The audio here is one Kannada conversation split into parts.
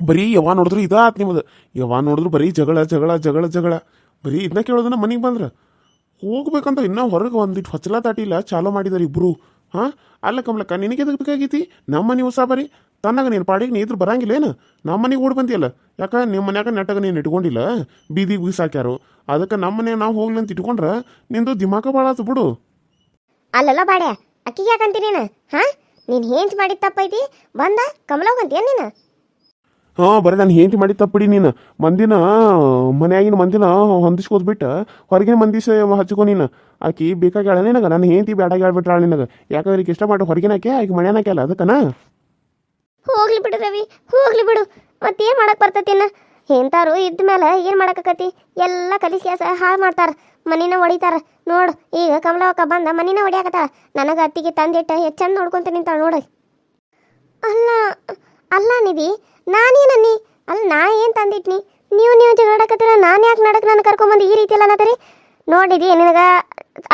ಬರೀ ಯಾವ ನೋಡಿದ್ರು ಇದಾತ್ ನಿಮ್ಮದು ಯಾವ ನೋಡಿದ್ರು ಬರೀ ಜಗಳ ಜಗಳ ಜಗಳ ಜಗಳ. ಬರೀ ಇದನ್ನ ಕೇಳೋದನ್ನ ಮನೆಗೆ ಬಂದ್ರೆ. ಹೋಗ್ಬೇಕಂತ ಇನ್ನೂ ಹೊರಗೆ ಒಂದಿಟ್ಟು ಹೊಚ್ಚಲ ತಾಟಿಲ್ಲ, ಚಾಲೋ ಮಾಡಿದಾರೆ ಇಬ್ರು. ಹಾಂ? ಅಲ್ಲ ಕಮಲಕ್ಕ, ನಿನಗೆ ಎದಕ್ಕೆ ಬೇಕಾಗೈತಿ? ನಮ್ಮ ಮನೆ ಹೊಸ ಬರೀ. ತನ್ನಾಗ ನೀನು ಪಾಡಿಗೆ ನೀ ಇದ್ರ ಬರಂಗಿಲ್ಲ ಏನು? ನಮ್ಮ ಮನೆಗೆ ಓಡಿ ಬಂದಿಯಲ್ಲ. ಯಾಕ ನಿಮ್ಮ ಮನ್ಯಾಗ ನೆಟ್ಟಾಗ ನೀನು ಇಟ್ಕೊಂಡಿಲ್ಲ? ಬೀದಿಗೆ ಬೀಸಾಕ್ಯಾರು ಅದಕ್ಕೆ ನಮ್ಮ ಮನೆ ನಾವು ಹೋಗ್ಲಿ ಅಂತ ಇಟ್ಕೊಂಡ್ರೆ ನಿಂದು ದಿಮಾಕ ಭಾಳ ಆತು ಬಿಡು. ಅಲ್ಲಲ್ಲ ಬಾಡ್ಯ, ಅಕ್ಕಿಗೆ ಯಾಕಂತಿ ನೀನು? ಹಾ? ನೀನು ಹೇಂಚ್ ಮಾಡಿದ ತಪ್ಪೈತಿ ಬಂದ ಕಮಲ ಹೋಗಂತೀಯ ನೀನು? ಹಾಂ, ಬರೀ, ನಾನು ಹೆಂಡತಿ ಮಾಡಿ ತಪ್ಪಿಡಿ ನೀನು. ಮಂದಿನ, ಮನೆಯಾಗಿನ ಮಂದಿನ ಹೊಂದಿಸ್ಕೋದ್ಬಿಟ್ಟು ಹೊರಗಿನ ಮಂದಿ ಹಚ್ಕೊ ನೀನು. ಆಕಿ ಬೇಕಾಗ್ಯಾಳ ನಿನಗ, ನಾನು ಹೆಂಡತಿ ಬೇಡಾಗಿ ಹೇಳ್ಬಿಟ್ರಾಳ ನಿನಗೆ. ಯಾಕಂದ್ರೆ ಇಷ್ಟ ಮಾಡಿ ಹೊರಗಿನಾಕೆ ಆಕೆ ಕೇಳ ಅದಕ್ಕನ? ಹೋಗ್ಲಿ ಬಿಡು ರವಿ, ಹೋಗ್ಲಿ ಬಿಡು. ಮತ್ತೇನು ಮಾಡಕ್ ಬರ್ತೈತಿ ಎಂತಾರು ಇದ್ದ ಮೇಲೆ ಏನು ಮಾಡಕತಿ ಎಲ್ಲ ಕಲಿಸ್ಯಾಸ ಹಾಳು ಮಾಡ್ತಾರ, ಮನಿನ ಹೊಡಿತಾರ ನೋಡು, ಈಗ ಕಮಲವಕ್ಕ ಬಂದ ಮನಿನ ಹೊಡಿಯಾಕತ್ತಾಳ ನನಗೆ ಅತ್ತಿಗೆ ತಂದಿಟ್ಟ ಚಂದ ನೋಡ್ಕೊಂತ ನಿಂತಾಳ ನೋಡು. ನಿಧಿ ನಾನೇನನ್ನಿ? ಅಲ್ಲ, ನಾ ಏನು ತಂದಿಟ್ನಿ? ನೀವು ನೀವು ಜಗಳಾಡಕತ್ತೀರ ನಾನು ಯಾಕೆ ನಡಕ್ ನಾನು ಕರ್ಕೊಂಬಂದು ಈ ರೀತಿ ಎಲ್ಲ ಅನ್ನತ್ತೀರಿ? ನೋಡಿದಿ, ನಿನಗೆ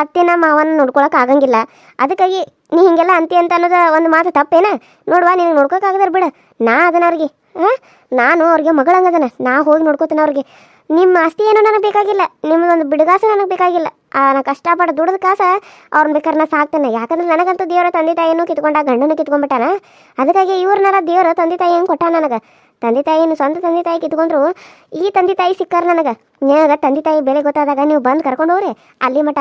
ಅತ್ತೆನ ಮಾವನ ನೋಡ್ಕೊಳಕ್ ಆಗಂಗಿಲ್ಲ. ಅದಕ್ಕಾಗಿ ನೀ ಹಿಂಗೆಲ್ಲ ಅಂತಿ ಅಂತ ಅನ್ನೋದು ಒಂದು ಮಾತು ತಪ್ಪೇನ? ನೋಡುವ, ನಿನಗೆ ನೋಡ್ಕೊಕ್ಕಾಗದಾರ ಬಿಡ. ನಾ ಅದನ್ನ ಅವ್ರಿಗೆ. ಹಾಂ? ನಾನು ಅವ್ರಿಗೆ ಮಗಳಂಗದನ. ನಾ ಹೋಗಿ ನೋಡ್ಕೋತೀನಿ ಅವ್ರಿಗೆ. ನಿಮ್ಮ ಆಸ್ತಿ ಏನೋ ನನಗೆ ಬೇಕಾಗಿಲ್ಲ. ನಿಮ್ಮದೊಂದು ಬಿಡುಗಾಸು ನನಗೆ ಬೇಕಾಗಿಲ್ಲ. ಆ, ನಾ ಕಷ್ಟಪಟ್ಟು ದುಡಿದ ಕಾಸ ಅವ್ರನ್ನ ಬೇಕಾದ್ರೆ ನಾ ಸಾಕ್ತೇನೆ. ಯಾಕಂದ್ರೆ ನನಗಂತೂ ದೇವರ ತಂದೆ ತಾಯಿಯನ್ನು ಕಿತ್ಕೊಂಡ, ಗಂಡನೂ ಕಿತ್ಕೊಂಡ್ಬಿಟ್ಟಾನ. ಅದಕ್ಕಾಗಿ ಇವ್ರನ್ನೆಲ್ಲ ದೇವರ ತಂದೆ ತಾಯಿ ಹೆಂಗೆ ಕೊಟ್ಟ ನನಗೆ? ತಂದೆ ತಾಯಿನ ಸ್ವಂತ ತಂದೆ ತಾಯಿ ಕಿತ್ಕೊಂಡ್ರು, ಈ ತಂದೆ ತಾಯಿ ಸಿಕ್ಕಾರ ನನಗೆ. ನನಗೆ ತಂದೆ ತಾಯಿ ಬೆಲೆ ಗೊತ್ತಾದಾಗ ನೀವು ಬಂದು ಕರ್ಕೊಂಡು ಹೋಗ್ರಿ ಅಲ್ಲಿ ಮಠ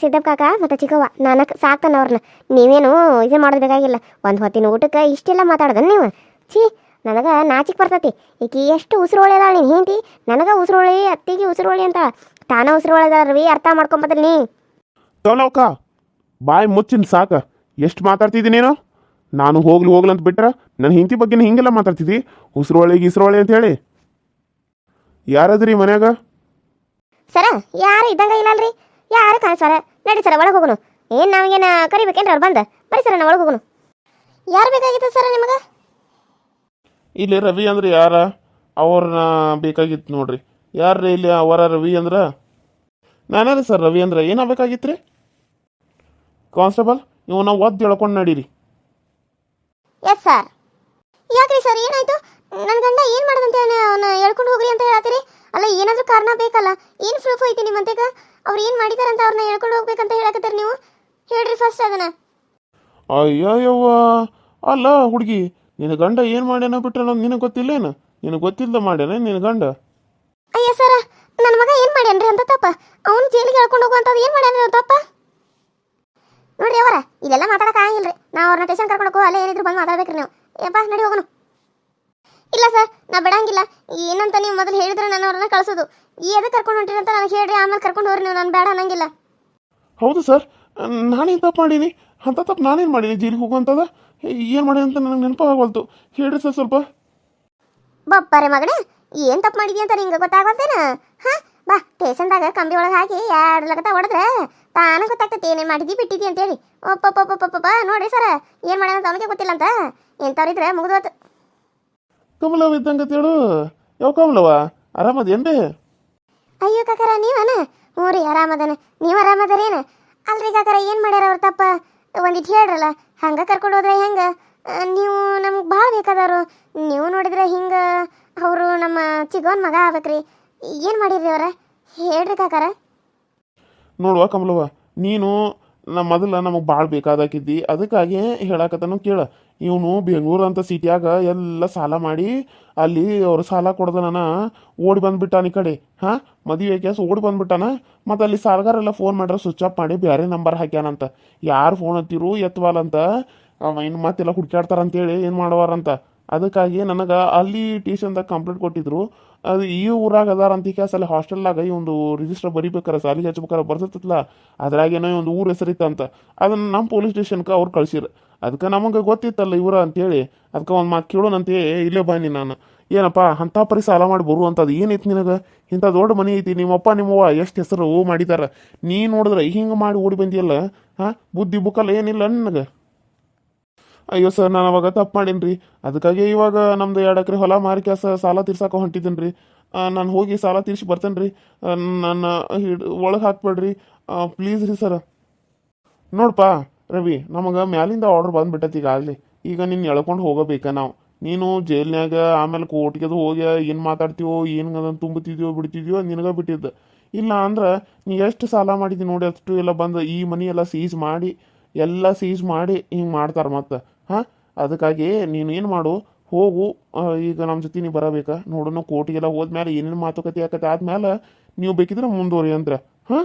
ಸಿದ್ದಪ್ಪ ಕಾಕ ಮತ್ತು ಚಿಕ್ಕವ್ವ ನಾನು ಸಾಕ್ತಾನೆ ಅವ್ರನ್ನ ನೀವೇನು ಇದು ಮಾಡೋದು ಒಂದು ಹೊತ್ತಿನ ಊಟಕ್ಕೆ ಇಷ್ಟೆಲ್ಲ ಮಾತಾಡ್ದ ನೀವು? ಛೀ, ನನಗೆ ನಾಚಿಕ್ ಬರ್ತೈತಿ. ಈಕಿ ಎಷ್ಟು ಅದಾಳ ನೀನು ಹೇಂತಿ ನನಗೆ ಉಸಿರೋಳಿ, ಅತ್ತಿಗೆ ಉಸಿರೋಳಿ ಅಂತ ತಾನ ಉಸಿರೋಳಿ ರವಿ ಅರ್ಥ ಮಾಡ್ಕೊಂಬದ್ರಿ ನೀ. ತೋಲವಕ್ಕ ಬಾಯಿ ಮುಚ್ಚಿನ ಸಾಕ. ಎಷ್ಟು ಮಾತಾಡ್ತಿದ್ದಿ ನೀನು? ನಾನು ಹೋಗ್ಲಿ ಹೋಗ್ಲಿ ಅಂತ ಬಿಟ್ರೆ ನನ್ನ ಹಿಂತಿ ಬಗ್ಗೆ ಹಿಂಗೆಲ್ಲ ಮಾತಾಡ್ತಿದ್ದಿ? ಉಸಿರೊಳಗೆ ಇಸ್ರೊಳೆ ಅಂತ ಹೇಳಿ. ಯಾರದ್ರಿ ಮನ್ಯಾಗ? ಸರ ಯಾರು ಇದ್ದಂಗ ಇಲ್ಲಲ್ರಿ? ಯಾರು ಕಾಣಿಸ್ವಾರ ನಡಿ ಸರ ಒಳಗೆ ಹೋಗುನು. ಏನು ನಾವೇನ ಕರಿಬೇಕೇನ್ರಿ ಅವ್ರು ಬಂದ? ಬರೀ ಸರ ನಾ ಒಳಗೆ ಹೋಗುನು. ಯಾರು ಬೇಕಾಗಿತ್ತು ಸರ ನಿಮಗೆ? ಇಲ್ಲಿ ರವಿ ಅಂದ್ರೆ ಯಾರ? ಅವ್ರನ್ನ ಬೇಕಾಗಿತ್ತು ನೋಡ್ರಿ. ಯಾರ್ರಿ ಇಲ್ಲಿ ಅವರ ರವಿ ಅಂದ್ರೆ? ನಾನೇ ಸರ್ ರವಿ ಅಂದ್ರ? ಏನಾಗಬೇಕಾಗಿತ್ತು ರೀ ಕಾನ್ಸ್ಟೇಬಲ್ ಇವನ್ನ ಒದ್ದು ಎಳ್ಕೊಂಡು ನಡೀರಿ. ಎಸ್ ಸರ್ ಯಾಕ್ರಿ ಸರ್ ಏನಾಯ್ತು? ನನ್ನ ಗಂಡ ಏನು ಮಾಡದಂತೆ ಅವನು ಹೇಳ್ಕೊಂಡು ಹೋಗ್ರಿ ಅಂತ ಹೇಳತ್ತೀರಿ? ಅಲ್ಲ ಏನಾದರೂ ಕಾರಣ ಬೇಕಲ್ಲ? ಏನು ಪ್ರೂಫ್ ಐತಿ ನಿಮ್ಮಂತೆಗ ಅವ್ರು ಏನು ಮಾಡಿದಾರಂತ ಅವ್ರನ್ನ ಹೇಳ್ಕೊಂಡು ಹೋಗ್ಬೇಕಂತ ಹೇಳಕತ್ತೀರಿ ನೀವು? ಹೇಳ್ರಿ ಫಸ್ಟ್ ಅದನ್ನ. ಅಯ್ಯಯ್ಯವ್ವ. ಅಲ್ಲ ಹುಡುಗಿ ನಿನ್ನ ಗಂಡ ಏನು ಮಾಡ್ಯಾನ ಬಿಟ್ರೆ ನಿನಗೆ ಗೊತ್ತಿಲ್ಲೇನು? ನಿನಗೆ ಗೊತ್ತಿಲ್ಲದ ಮಾಡ್ಯಾನ ನಿನ್ನ ಗಂಡ? ಅಯ್ಯ ಸರ ನನ್ನ ಮಗ ಏನು ಮಾಡ್ಯಾನ್ರಿ ಅಂತ ತಪ್ಪ. ಅವ್ನು ಜೈಲಿಗೆ ಹೇಳ್ಕೊಂಡು ಹೋಗುವಂಥದ್ದು ಏನು ಮಾಡ್ಯಾನ್ರಿ ತಪ್ಪ. ನೋಡ್ರಿ ಅವರ ಇಲ್ಲೆಲ್ಲ ಮಾತಾಡಕ್ ರೀ ನಾವು ಅವ್ರನ್ನ ಟೇಷನ್ ಕರ್ಕೊಂಡು ಹೋಗೋ ಅಲ್ಲೇ ಏನಿದ್ರು ಬಂದು ಮಾತಾಡ್ಬೇಕ್ರಿ ನೀವು. ಏಪ್ಪ ನಡಿ ಹೋಗೋಣ ಇಲ್ಲ ಸರ್ ನಾ ಬಿಡಂಗಿಲ್ಲ. ಏನಂತ ನೀವು ಮೊದಲು ಹೇಳಿದ್ರೆ ನಾನು ಅವ್ರನ್ನ ಕಳ್ಸೋದು. ಎದಕ್ಕೆ ಕರ್ಕೊಂಡು ಹೊಂಟಿರಿ ಅಂತ ನನಗೆ ಹೇಳ್ರಿ ಆಮೇಲೆ ಕರ್ಕೊಂಡು ಹೋಗ್ರಿ ನೀವು ನಾನು ಬೇಡ ಅನ್ನಂಗಿಲ್ಲ. ಹೌದು ಸರ್ ನಾನೇನು ತಪ್ಪು ಮಾಡೀನಿ? ಅಂತ ತಪ್ಪು ನಾನೇನು ಮಾಡೀನಿ? ಜೈಲಿಗೆ ಹೋಗುವಂಥದ್ದು ಏನು ಮಾಡಿದೆ ಅಂತ ನನಗೆ ನೆನಪಾಗವಲ್ತು ಹೇಳ್ರಿ ಸರ್ ಸ್ವಲ್ಪ. ಬಪ್ಪರೆ ಮಗನೇ ಏನು ತಪ್ಪು ಮಾಡಿದ್ಯ ಅಂತ ನಿಂಗೆ ಗೊತ್ತಾಗತ್ತೇನ ಹಾಂ? ಬಾ ಸ್ಟೇಷನ್ದಾಗ ಕಂಬಿ ಒಳಗೆ ಹಾಕಿ ಎರಡು ಲಗತ ಹೊಡೆದ್ರೆ ತಾನ ಗೊತ್ತಾಗ್ತೈತಿ ಏನೇನು ಮಾಡಿದ್ದಿ ಬಿಟ್ಟಿದ್ದಿ ಅಂತೇಳಿ. ಒಪ್ಪಪ್ಪಪ್ಪಪ್ಪಪ್ಪ ನೋಡಿ ಸರ ಏನು ಮಾಡ್ಯಾನ ಅಂತ ಅವನಿಗೆ ಗೊತ್ತಿಲ್ಲ ಅಂತ. ಎಂಥವ್ರಿದ್ರೆ ಮುಗಿದೋತು ಕಮಲವ ಇದ್ದಂಗೆ ಹೇಳು. ಯಾವ ಕಮಲವ ಆರಾಮದೇನ್ರಿ? ಅಯ್ಯೋ ಕಾಕರ ನೀವನ? ಹ್ಞೂ ರೀ ಆರಾಮದನ ನೀವು ಆರಾಮದರೇನ? ಅಲ್ರಿ ಕಾಕರ ಏನು ಮಾಡ್ಯಾರ ಅವ್ರ ತಪ್ಪ? ಒಂದಿಟ್ಟು ಹೇಳ್ರಲ್ಲ ಹಂಗೆ ಕರ್ಕೊಂಡು ಹೋದ್ರೆ ಹೆಂಗೆ? ನೀವು ನಮ್ಗೆ ಭಾಳ ಬೇಕಾದವರು. ನೀವು ನೋಡಿದ್ರೆ ಹಿಂಗೆ ಅವರು ನಮ್ಮ ಚಿಗೋನ್ ಮಗ ಆಗ್ಬೇಕ್ರಿ. ಏನು ಮಾಡಿರಿ ಅವರ? ಹೇಳ್ರಿ ಕಾಕಾರ. ನೋಡುವ ಕಮಲವ್ವ, ನೀನು ನಮ್ಮ ಮೊದಲ ನಮಗೆ ಭಾಳ ಬೇಕಾದಾಕಿದ್ದಿ. ಅದಕ್ಕಾಗಿ ಹೇಳಾಕತ್ತನು ಕೇಳ. ಇವನು ಬೆಂಗಳೂರು ಅಂತ ಸಿಟಿಯಾಗ ಎಲ್ಲ ಸಾಲ ಮಾಡಿ ಅಲ್ಲಿ ಅವ್ರು ಸಾಲ ಕೊಡ್ದನ ಓಡಿ ಬಂದ್ಬಿಟ್ಟಾನ ಈ ಕಡೆ. ಹಾಂ, ಮದುವೆ ಕೇಸ್ ಓಡಿ ಬಂದ್ಬಿಟ್ಟಾನ. ಮತ್ತು ಅಲ್ಲಿ ಸಾಲಗಾರೆಲ್ಲ ಫೋನ್ ಮಾಡ್ರೆ ಸ್ವಿಚ್ ಆಫ್ ಮಾಡಿ ಬೇರೆ ನಂಬರ್ ಹಾಕ್ಯಾನಂತ. ಯಾರು ಫೋನ್ ಹತ್ತಿರು ಎತ್ವಾಲಂತ ಅವ ಇನ್ನು ಮತ್ತೆಲ್ಲ ಹೇಳಿ ಏನು ಮಾಡುವಾರಂತ ಅದಕ್ಕಾಗಿ ನನಗೆ ಅಲ್ಲಿ ಟ್ಯೂಷನ್ದಾಗ ಕಂಪ್ಲೇಂಟ್ ಕೊಟ್ಟಿದ್ರು. ಅದು ಈ ಊರಾಗ ಅದಾರ ಅಂತ ಕೇಸ್ ಅಲ್ಲಿ ಹಾಸ್ಟೆಲ್ದಾಗ ಈ ಒಂದು ರಿಜಿಸ್ಟರ್ ಬರಿಬೇಕಾರೆ ಸಾಲಿ ಹಚ್ಬೇಕಾರೆ ಬರ್ತಿತ್ತಲ್ಲ ಅದ್ರಾಗೇನೋ ಒಂದು ಊರ ಹೆಸರಿತ್ತಂತ ಅದನ್ನ ನಮ್ಮ ಪೊಲೀಸ್ ಸ್ಟೇಷನ್ಗೆ ಅವ್ರು ಕಳ್ಸಿರು. ಅದಕ್ಕೆ ನಮಗೆ ಗೊತ್ತಿತ್ತಲ್ಲ ಇವರ ಅಂತೇಳಿ. ಅದಕ್ಕೆ ಒಂದು ಮಾತು ಕೇಳೋಣಂತೇ ಇಲ್ಲೇ ಬನ್ನಿ ನಾನು ಏನಪ್ಪ, ಅಂಥ ಪರಿ ಸಾಲ ಮಾಡಿ ಬರುವಂಥದ್ದು ಏನೈತಿ ನಿನಗೆ? ಇಂಥ ದೊಡ್ಡ ಮನೆ ಐತಿ, ನಿಮ್ಮಪ್ಪ, ನಿಮ್ಮವ್ವ ಎಷ್ಟು ಹೆಸರು ಮಾಡಿದಾರ. ನೀ ನೋಡಿದ್ರೆ ಹಿಂಗೆ ಮಾಡಿ ಓಡಿ ಬಂದಿಯಲ್ಲ? ಹಾಂ, ಬುದ್ಧಿ ಬುಕ್ಕಲ್ಲ ಏನಿಲ್ಲ ನನಗೆ? ಅಯ್ಯೋ ಸರ್, ನಾನು ಅವಾಗ ತಪ್ಪು ಮಾಡೀನಿ ರೀ ಅದಕ್ಕಾಗಿ ಇವಾಗ ನಮ್ದು ಎರಡು ಎಕರೆ ಹೊಲ ಮಾರಿ ಸಾಲ ತೀರ್ಸಕ್ಕೆ ಹೊಂಟಿದ್ದೀನಿ ರೀ ನಾನು ಹೋಗಿ ಸಾಲ ತೀರ್ಸಿ ಬರ್ತೇನೆ ರೀ ನನ್ನ ಹಿಡ್, ಒಳಗೆ ಹಾಕ್ಬೇಡ್ರಿ. ಪ್ಲೀಸ್ ರೀ ಸರ್. ನೋಡಪ್ಪ ರವಿ, ನಮಗೆ ಮ್ಯಾಲಿಂದ ಆರ್ಡರ್ ಈಗ ಆಗಲಿ. ಈಗ ನೀನು ಎಳ್ಕೊಂಡು ಹೋಗಬೇಕಾ ನಾವು. ನೀನು ಜೈಲ್ನ್ಯಾಗ ಆಮೇಲೆ ಕೋರ್ಟ್ಗೆದು ಹೋಗಿ ಏನು ಮಾತಾಡ್ತೀವೋ, ಏನು ಅದನ್ನು ತುಂಬುತ್ತಿದ್ಯೋ ಬಿಡ್ತಿದ್ಯೋ ನಿನಗೆ ಬಿಟ್ಟಿದ್ದ. ಇಲ್ಲ ಅಂದ್ರೆ ನೀ ಎಷ್ಟು ಸಾಲ ಮಾಡಿದಿ ನೋಡಿ ಅಷ್ಟು ಎಲ್ಲ ಬಂದು, ಈ ಮನಿ ಎಲ್ಲ ಸೀಜ್ ಮಾಡಿ, ಎಲ್ಲ ಸೀಜ್ ಮಾಡಿ ಹಿಂಗೆ ಮಾಡ್ತಾರೆ ಮತ್ತೆ. ಹಾಂ? ಅದಕ್ಕಾಗಿ ನೀನು ಏನು ಮಾಡು? ಹೋಗು. ಈಗ ನಮ್ಮ ಜೊತೆ ನೀವು ಬರಬೇಕಾ? ನೋಡೋಣ ಕೋರ್ಟಿಗೆಲ್ಲ ಹೋದ್ಮೇಲೆ ಏನೇನು ಮಾತುಕತೆ ಆಕತ್ತೆ ಆದ್ಮೇಲೆ ನೀವು ಬೇಕಿದ್ರೆ ಮುಂದುವರಿ ಅಂದ್ರೆ. ಹಾಂ?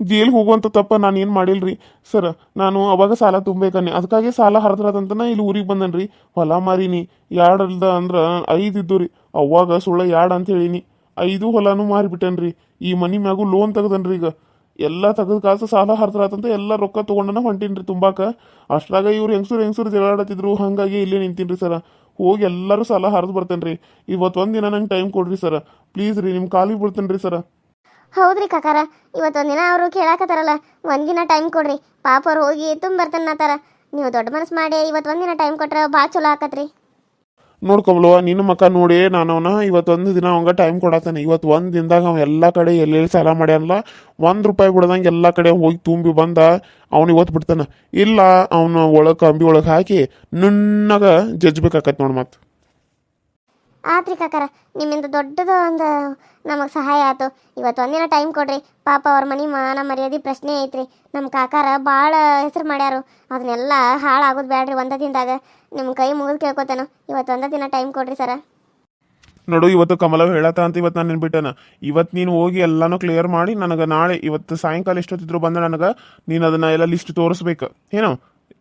ಜೈಲ್ಗೆ ಹೋಗುವಂಥ ತಪ್ಪ ನಾನು ಏನು ಮಾಡಿಲ್ರಿ? ಸರ್, ನಾನು ಅವಾಗ ಸಾಲ ತುಂಬಬೇಕನ್ನಿ. ಅದಕ್ಕಾಗಿ ಸಾಲ ಹರಿದ್ರದಂತ ನಾ ಇಲ್ಲಿ ಊರಿಗೆ ಬಂದನ್ರಿ. ಹೊಲ ಮಾರೀನಿ. ಎರಡಲ್ದ ಅಂದ್ರೆ ಐದು ಇದ್ದು ರೀ ಅವಾಗ ಸುಳ್ಳ ಎರಡು ಅಂತ ಹೇಳಿನಿ. ಐದು ಹೊಲನೂ ಮಾರಿಬಿಟ್ಟನ್ರಿ. ಈ ಮನಿ ಮ್ಯಾಗೂ ಲೋನ್ ತೆಗ್ದನ್ರಿ ಈಗ. ಎಲ್ಲ ತೆಗೆದು ಕಾಸು ಸಾಲ ಹರಿದ್ರಾತಂತ ಎಲ್ಲ ರೊಕ್ಕ ತೊಗೊಂಡನ ಹೊಂಟಿನ್ರಿ ತುಂಬಾಕ. ಅಷ್ಟ್ರಾಗ ಇವ್ರು ಹೆಂಗ್ಸೂರು ಹೆಂಗ್ಸೂರು ಜಗಳಾಡತ್ತಿದ್ರು, ಹಾಗಾಗಿ ಇಲ್ಲೇ ನಿಂತೀನ್ರಿ ಸರ. ಹೋಗಿ ಎಲ್ಲರೂ ಸಾಲ ಹರಿದು ರೀ ಇವತ್ತು ಒಂದಿನ ನಂಗೆ ಟೈಮ್ ಕೊಡ್ರಿ ಸರ. ಪ್ಲೀಸ್ ರೀ ನಿಮ್ಮ ಕಾಲಿಗೆ ಬಿಡ್ತೇನ್ರಿ ಸರ. ಹೌದ್ರಿ ಕಾಕಾರ, ಇವತ್ತೊಂದಿನ ಅವರು ಕೇಳಾಕತ್ತಾರಲ್ಲ, ಒಂದಿನ ಟೈಮ್ ಕೊಡ್ರಿ. ಪಾಪ ಅವ್ರು ಹೋಗಿ ತುಂಬ ಬರ್ತಾನತ್ತಾರ ನೀವು ದೊಡ್ಡ ಮನಸ್ಸು ಮಾಡಿ ಇವತ್ತು ಒಂದಿನ ಟೈಮ್ ಕೊಟ್ರೆ ಭಾಳ ಚಲೋ ಆಕತ್ರಿ. ನೋಡ್ಕೊಬ್ಲವ ನಿನ್ನ ಮಕ್ಕ ನೋಡಿ ನಾನು ಅವನ ಇವತ್ತೊಂದು ದಿನ ಅವಂಗ ಟೈಮ್ ಕೊಡತ್ತಾನೆ. ಇವತ್ತು ಒಂದು ದಿನದಾಗ ಅವ ಎಲ್ಲ ಕಡೆ ಎಲ್ಲೆಲ್ಲಿ ಸಾಲ ಮಾಡ್ಯಾನಲ್ಲ, ಒಂದು ರೂಪಾಯಿ ಬಿಡ್ದಂಗೆ ಎಲ್ಲ ಕಡೆ ಹೋಗಿ ತುಂಬಿ ಬಂದ, ಅವ್ನು ಇವತ್ತು ಬಿಡ್ತಾನೆ. ಇಲ್ಲ, ಅವನ ಒಳಗೆ ಕಂಬಿ ಒಳಗೆ ಹಾಕಿ, ನುಣ್ಣಗ ಜಜ್ಬೇಕಾಕತ್ ನೋಡಿ ಮತ್ತೆ. ಆತ್ರಿ ಕಾಕಾರ, ನಿಮ್ಮಿಂದ ದೊಡ್ಡದು ಒಂದು ನಮಗೆ ಸಹಾಯ ಆಯ್ತು ಇವತ್ತು ಒಂದಿನ ಟೈಮ್ ಕೊಡ್ರಿ. ಪಾಪ ಅವ್ರ ಮನೆ ಮಾನ ಮರ್ಯಾದೆ ಪ್ರಶ್ನೆ ಐತ್ರಿ. ನಮ್ಮ ಕಾಕಾರ ಭಾಳ ಹೆಸರು ಮಾಡ್ಯಾರು. ಅದನ್ನೆಲ್ಲ ಹಾಳಾಗೋದು ಬೇಡ್ರಿ ಒಂದ ದಿನದಾಗ. ನಿಮ್ಮ ಕೈ ಮುಗಿದು ಕೇಳ್ಕೊತಾನು. ಇವತ್ತು ಒಂದ ದಿನ ಟೈಮ್ ಕೊಡ್ರಿ ಸರ. ನೋಡು, ಇವತ್ತು ಕಮಲ ಹೇಳತ್ತ ಅಂತ ಇವತ್ತು ನಾನು ನೆನ್ಬಿಟ್ಟನ ಇವತ್ತು ನೀನು ಹೋಗಿ ಎಲ್ಲಾನು ಕ್ಲಿಯರ್ ಮಾಡಿ ನನಗೆ ನಾಳೆ, ಇವತ್ತು ಸಾಯಂಕಾಲ ಎಷ್ಟೊತ್ತಿದ್ರು ಬಂದ ನನಗೆ ನೀನು ಅದನ್ನ ಎಲ್ಲ ಲಿಸ್ಟ್ ತೋರಿಸ್ಬೇಕು. ಏನು,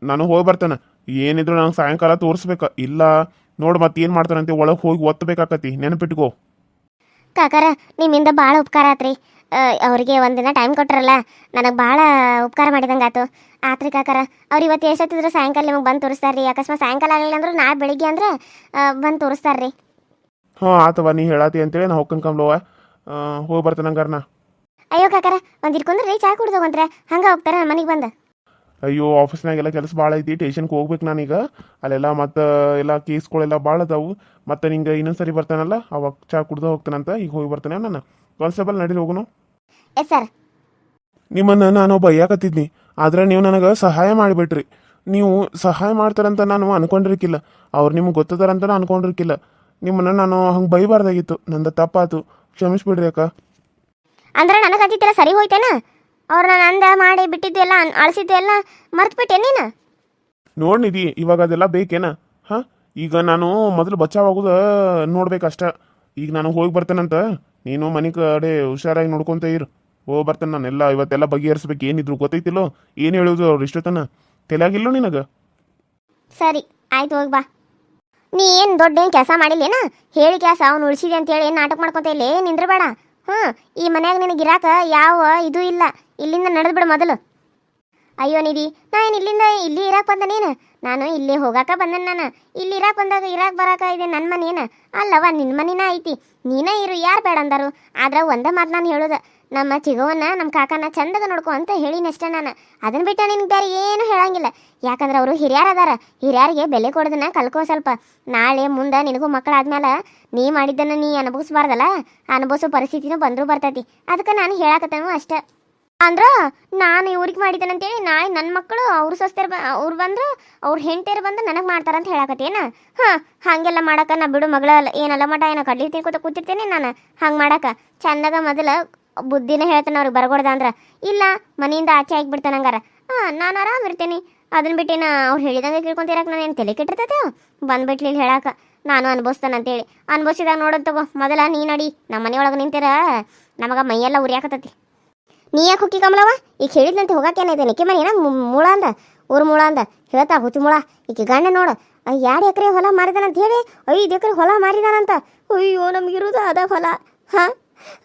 ನಾನು ಹೋಗಿ ಬರ್ತೇನೆ. ಏನಿದ್ರು ನಂಗೆ ಸಾಯಂಕಾಲ ತೋರಿಸ್ಬೇಕು. ಇಲ್ಲ ನೋಡು ಮತ್ತೆ ಏನು ಮಾಡ್ತಾರಂತೆ ಒಳಗೆ ಹೋಗಿ ಒತ್ತಬೇಕಾಕತಿ ನೆನಪಿಟ್ಕೋ. ಕಾಕಾರ ನಿಮ್ಮಿಂದ ಭಾಳ ಉಪಕಾರ ಆತ್ರಿ. ಅವರಿಗೆ ಒಂದಿನ ಟೈಮ್ ಕೊಟ್ರಲ್ಲ ನನಗೆ ಭಾಳ ಉಪಕಾರ ಮಾಡಿದಂಗೆ ಆತು. ಆತ್ರಿ ಕಾಕಾರ ಅವ್ರು ಇವತ್ತು ಎಷ್ಟೊತ್ತಿದ್ರು ಸಾಯಂಕಾಲ ನಿಮಗೆ ಬಂದು ತೋರಿಸ್ತಾರ್ರಿ. ಅಕಸ್ಮಾತ್ ಸಾಯಂಕಾಲ ಆಗಲಿಲ್ಲ ಅಂದ್ರೆ ನಾಳೆ ಬೆಳಿಗ್ಗೆ ಅಂದ್ರೆ ಬಂದು ತೋರಿಸ್ತಾರ್ರಿ. ಹಾಂ ಆತವ ನೀ ಹೇಳಾತಿ ಅಂತೇಳಿ ನಾ ಹೊಕ್ಕನ್ ಹೋಗಿ ಬರ್ತೇನೆ ಹಂಗಾರ ನಾ ಅಯ್ಯೋ ಕಾಕಾರ ಒಂದು ರೀ ಚಾ ಕುಡ್ದು ಹೋಗಂತ್ರೆ ಹಂಗೆ ಹೋಗ್ತಾರೆ ಮನೆಗೆ ಬಂದು. ಅಯ್ಯೋ ಆಫೀಸ್ನಾಗೆಲ್ಲ ಕೆಲಸ ಭಾಳ ಐತಿ ಟೇಷನ್ಗೆ ಹೋಗ್ಬೇಕು ನಾನೀಗ. ಅಲ್ಲೆಲ್ಲ ಮತ್ತೆ ಎಲ್ಲ ಕೇಸ್ಗಳೆಲ್ಲ ಭಾಳ ಅದಾವು. ಮತ್ತೆ ನಿಂಗೆ ಇನ್ನೊಂದು ಸರಿ ಬರ್ತಾನಲ್ಲ ಅವಾಗ ಚಾ ಕುಡ್ದು ಹೋಗ್ತಾನಂತ ಈಗ ಹೋಗಿ ಬರ್ತಾನೆ ನಾನು. ಕಾನ್ಸ್ಟೇಬಲ್ ನಡೀಲಿ ಹೋಗುನು. ಎಸ್ ಸರ್ ನಿಮ್ಮನ್ನು ನಾನು ಬೈಯಾಕತ್ತಿದ್ನಿ ಆದ್ರೆ ನೀವು ನನಗೆ ಸಹಾಯ ಮಾಡಿಬಿಟ್ರಿ. ನೀವು ಸಹಾಯ ಮಾಡ್ತಾರಂತ ನಾನು ಅನ್ಕೊಂಡಿರ್ಕಿಲ್ಲ. ಅವ್ರು ನಿಮ್ಗೆ ಗೊತ್ತದಾರಂತ ಅನ್ಕೊಂಡಿರ್ಕಿಲ್ಲ. ನಿಮ್ಮನ್ನು ನಾನು ಹಂಗೆ ಬೈಬಾರ್ದಾಗಿತ್ತು. ನಂದು ತಪ್ಪಾತು. ಕ್ಷಮಿಸ್ಬಿಡ್ರಿ ಅಕ್ಕ. ಅಂದ್ರೆ ನನಗೆ ಸರಿ ಹೋಯ್ತೇನ? ಅವ್ರನ್ನ ನಂದ ಮಾಡಿ ಬಿಟ್ಟಿದ್ದೆಲ್ಲ ಎಲ್ಲ ಅನ್- ಅಳಿಸಿದ್ದು ಎಲ್ಲ ಮರ್ತ್ಬಿಟ್ಟೆ ನೀನು? ನೋಡ್ ನಿಧಿ ಇವಾಗ ಅದೆಲ್ಲ ಬೇಕೇನ? ಹಾ? ಈಗ ನಾನು ಮೊದಲು ಬಚಾವಾಗೋದ ನೋಡ್ಬೇಕಷ್ಟ. ಈಗ ನಾನು ಹೋಗಿ ಬರ್ತೇನಂತ? ನೀನು ಮನೆ ಕಡೆ ಹುಷಾರಾಗಿ ನೋಡ್ಕೊಂತ ಇರು. ಓ ಬರ್ತೇನೆ ನಾನೆಲ್ಲ ಇವತ್ತೆಲ್ಲ ಬಗೆಹರಿಸ್ಬೇಕು. ಏನಿದ್ರು ಗೊತ್ತೈತಿಲ್ಲೋ? ಏನು ಹೇಳೋದು ಅವ್ರು ಇಷ್ಟೊತ್ತನ? ತಲೆಯಾಗಿಲ್ಲೋ ನಿನಗೆ? ಸರಿ ಆಯ್ತು ಹೋಗಿ ಬಾ. ನೀ ಏನು ದೊಡ್ಡ ಏನು ಕೆಲಸ ಮಾಡಿಲ್ಲೇನ? ಹೇಳಿ ಕೆಲಸ ಅವ್ನು ಉಳಿಸಿದೆ ಅಂತೇಳಿ ಏನು ನಾಟಕ ಮಾಡ್ಕೊತ ಇಲ್ಲೇ? ನಿಂದ್ರಬೇಡ. ಹಾಂ ಈ ಮನ್ಯಾಗ ನಿನಗೆ ಇರಾಕ ಯಾವ ಇದು ಇಲ್ಲ. ಇಲ್ಲಿಂದ ನಡೆದು ಬಿಡು ಮೊದಲು. ಅಯ್ಯೋ ನಿಧಿ ನಾನು ಇಲ್ಲಿಂದ ಇಲ್ಲಿ ಇರಾಕ್ ಬಂದನೇನು ನಾನು? ಇಲ್ಲಿ ಹೋಗಾಕ ಬಂದನ್ ನಾನು. ಇಲ್ಲಿ ಇರಾಕ್ ಬಂದಾಗ ಇರಾಕ್ ಬರಾಕ ಇದೆ ನನ್ನ ಮನೇನ. ಅಲ್ಲವ ನಿನ್ನ ಮನೇನ ಐತಿ. ನೀನೇ ಇರು, ಯಾರು ಬೇಡ ಅಂದರು. ಆದ್ರೆ ಒಂದೇ ಮಾತು ನಾನು ಹೇಳೋದು. ನಮ್ಮ ಚಿಗವನ್ನ ನಮ್ಮ ಕಾಕನ ಚಂದಗ ನೋಡ್ಕೊ ಅಂತ ಹೇಳಿನಷ್ಟೇ ನಾನು. ಅದನ್ನ ಬಿಟ್ಟ ನಿನ್ಗೆ ಬೇರೆ ಏನು ಹೇಳಂಗಿಲ್ಲ. ಯಾಕಂದ್ರೆ ಅವರು ಹಿರಿಯಾರ ಅದಾರ. ಹಿರಿಯರಿಗೆ ಬೆಲೆ ಕೊಡೋದನ್ನ ಕಲ್ಕೋ ಸ್ವಲ್ಪ. ನಾಳೆ ಮುಂದೆ ನಿನಗೂ ಮಕ್ಕಳಾದ್ಮೇಲೆ ನೀ ಮಾಡಿದ್ದನ್ನ ನೀ ಅನುಭವಿಸ್ಬಾರ್ದಲ್ಲ? ಅನುಭವಿಸೋ ಪರಿಸ್ಥಿತಿನೂ ಬಂದರೂ ಬರ್ತೈತಿ. ಅದಕ್ಕೆ ನಾನು ಹೇಳಕತ್ತೇನು ಅಷ್ಟೇ. ಅಂದ್ರೆ ನಾನು ಇವ್ರಿಗೆ ಮಾಡಿದ್ದೇನಂತೇಳಿ ನಾಳೆ ನನ್ನ ಮಕ್ಕಳು ಅವ್ರ ಸೊಸ್ತೇರು ಬ, ಅವ್ರು ಬಂದರು ಅವ್ರ ಹೆಂಡತಿಯರು ಬಂದು ನನಗೆ ಮಾಡ್ತಾರಂತ ಹೇಳಕತ್ತೇನ? ಹಾಂ, ಹಾಗೆಲ್ಲ ಮಾಡೋಕೆ ನಾ ಬಿಡು ಮಗಳ, ಏನಲ್ಲ ಮಟ ಏನೋ ಕಡ್ಲಿ ತಿನ್ಕೋತ ಕೂತಿರ್ತೇನೆ ನಾನು. ಹಂಗೆ ಮಾಡಕ. ಚಂದಾಗ ಮೊದಲ ಬುದ್ಧಿನ ಹೇಳ್ತಾನೆ ಅವ್ರಿಗೆ ಬರಗೊಡ್ದ ಅಂದ್ರೆ, ಇಲ್ಲ, ಮನೆಯಿಂದ ಆಚೆ ಆಗಿಬಿಡ್ತಾನೆ ಹಂಗಾರ. ಹಾಂ, ನಾನು ಆರಾಮ್ ಇರ್ತೀನಿ. ಅದನ್ನ ಬಿಟ್ಟೇನ ಅವ್ರು ಹೇಳಿದಂಗೆ ಕೇಳ್ಕೊಂತೀರಕ್ಕೆ ನಾನು ಏನು ತಲೆ ಕೆಟ್ಟಿರ್ತೈತೆ ಬಂದ್ಬಿಟ್ಲಿ ಇಲ್ಲಿ ಹೇಳಾಕ. ನಾನು ಅನ್ಭವಿಸ್ತಾನೆ ಅಂತೇಳಿ. ಅನ್ಭವಿಸಿದಾಗ ನೋಡೋದು ತಗೋ, ಮೊದಲ ನೀ ನಡಿ ನಮ್ಮ ಮನೆಯೊಳಗೆ ನಿಂತೀರ. ನಮಗೆ ಮೈಯೆಲ್ಲ ಉರಿಯಾಕತ್ತತಿ. ನೀ ಯಾಕೆ ಹುಕ್ಕಿ ಕಮಲವ ಈಗ ಹೇಳಿದ್ನಂತೆ ಏನಿದೆ ನಿಕ್ಕಿ ಮನೆ ಏನ ಮುಳ ಅಂದ. ಊರು ಮುಳ ಅಂದ. ಹೇಳ್ತಾ ಹುಚ್ಚು ಮುಳ. ಈಕೆ ಗಂಡ ನೋಡು. ಎರಡು ಎಕರೆ ಹೊಲ ಮಾರಿದಾನಂತ ಹೇಳಿ? ಐದು ಎಕರೆ ಹೊಲ ಮಾರಿದಾನಂತ. ಅಯ್ಯೋ, ನಮಗಿರೋದು ಅದ ಹೊಲ. ಹಾಂ?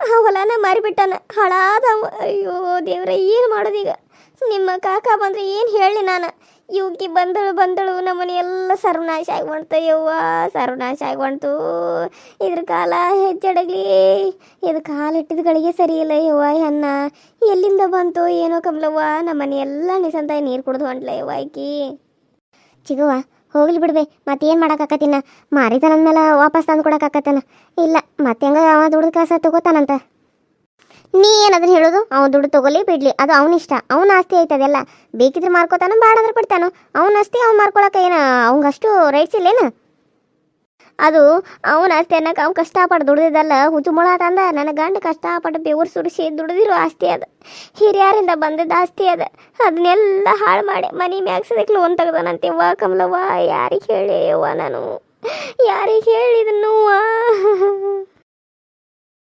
ಆ ಹೊಲನ ಮಾರಿಬಿಟ್ಟಾನ. ಹಳಾದ ಅಯ್ಯೋ ದೇವ್ರ, ಏನು ಮಾಡೋದೀಗ ನಿಮ್ಮ ಕಾಕ ಬಂದ್ರೆ ಏನು ಹೇಳಿ ನಾನು? ಇವಕ್ಕೆ ಬಂದಳು ಬಂದಳು, ನಮ್ಮನೆ ಎಲ್ಲ ಸರ್ವನಾಶ ಆಗ್ಬಣ್ತು ಯವ್ವ, ಸರ್ವನಾಶ ಆಗ್ಬಣ್ತು ಇದ್ರ ಕಾಲ ಹೆಜ್ಜಡಗ್ಲಿ ಇದು ಕಾಲು ಇಟ್ಟಿದ ಗಳಿಗೆ ಸರಿ ಇಲ್ಲ ಯವ್ವ ಅನ್ನ ಎಲ್ಲಿಂದ ಬಂತು, ಏನೋ ಕಮಲವ್ವ ನಮ್ಮನೆ ಎಲ್ಲ ನಿಸಂತ ನೀರು ಕುಡ್ದು ಹೊಂಟ್ಲ ಯವ್ವ ಆಕಿ ಚಿಗುವ ಹೋಗ್ಲಿ ಬಿಡ್ಬೆ ಮತ್ತೇನು ಮಾಡೋಕ್ಕಾಕತ್ತಿನ? ಮಾರಿತಾನಂದ್ಮೇಲೆ ವಾಪಸ್ ತಂದು ಕೊಡೋಕ್ಕಾಕತ್ತನ? ಇಲ್ಲ, ಮತ್ತೆ ಹೆಂಗ ಅವ ದುಡ್ದು ಕಾಸ ತಗೋತಾನಂತ? ನೀ ಏನದನ್ನ ಹೇಳೋದು, ಅವನು ದುಡ್ಡು ತಗೊಲಿ ಬಿಡ್ಲಿ, ಅದು ಅವನ ಇಷ್ಟ. ಅವನ ಆಸ್ತಿ ಐತದೆಲ್ಲ ಬೇಕಿದ್ರೆ ಮಾರ್ಕೋತಾನೋ ಬೇಡಂದ್ರೆ ಬಿಡ್ತಾನೋ ಅವನ ಆಸ್ತಿ ಅವ್ನು ಮಾರ್ಕೊಳಕ್ಕೆ ಏನು ಅವಂಗಷ್ಟು ರೈಟ್ಸ್ ಇಲ್ಲೇನು? ಅದು ಅವನ ಆಸ್ತಿ ಅನ್ನಕ್ಕೆ ಅವ್ನು ಕಷ್ಟಪಟ್ಟು ದುಡ್ದಿದ್ದಲ್ಲ. ಹುಚ್ಚುಮುಳ ತಂದ, ನನ್ನ ಗಂಡ ಕಷ್ಟಪಟ್ಟು ಬೆವರು ಸುರಿಸಿ ದುಡ್ದಿರೋ ಆಸ್ತಿ ಅದು. ಹಿರಿಯರಿಂದ ಬಂದಿದ್ದ ಆಸ್ತಿ ಅದ. ಅದನ್ನೆಲ್ಲ ಹಾಳು ಮಾಡಿ ಮನಿ ಮ್ಯಾಗ್ಸದಕ್ಕೆ ಲೋನ್ ತೆಗ್ದಾನಂತೀವ ಕಮಲವ್ವ. ಯಾರಿಗೆ ಹೇಳಿ ನಾನು? ಯಾರಿಗೆ ಹೇಳಿದನು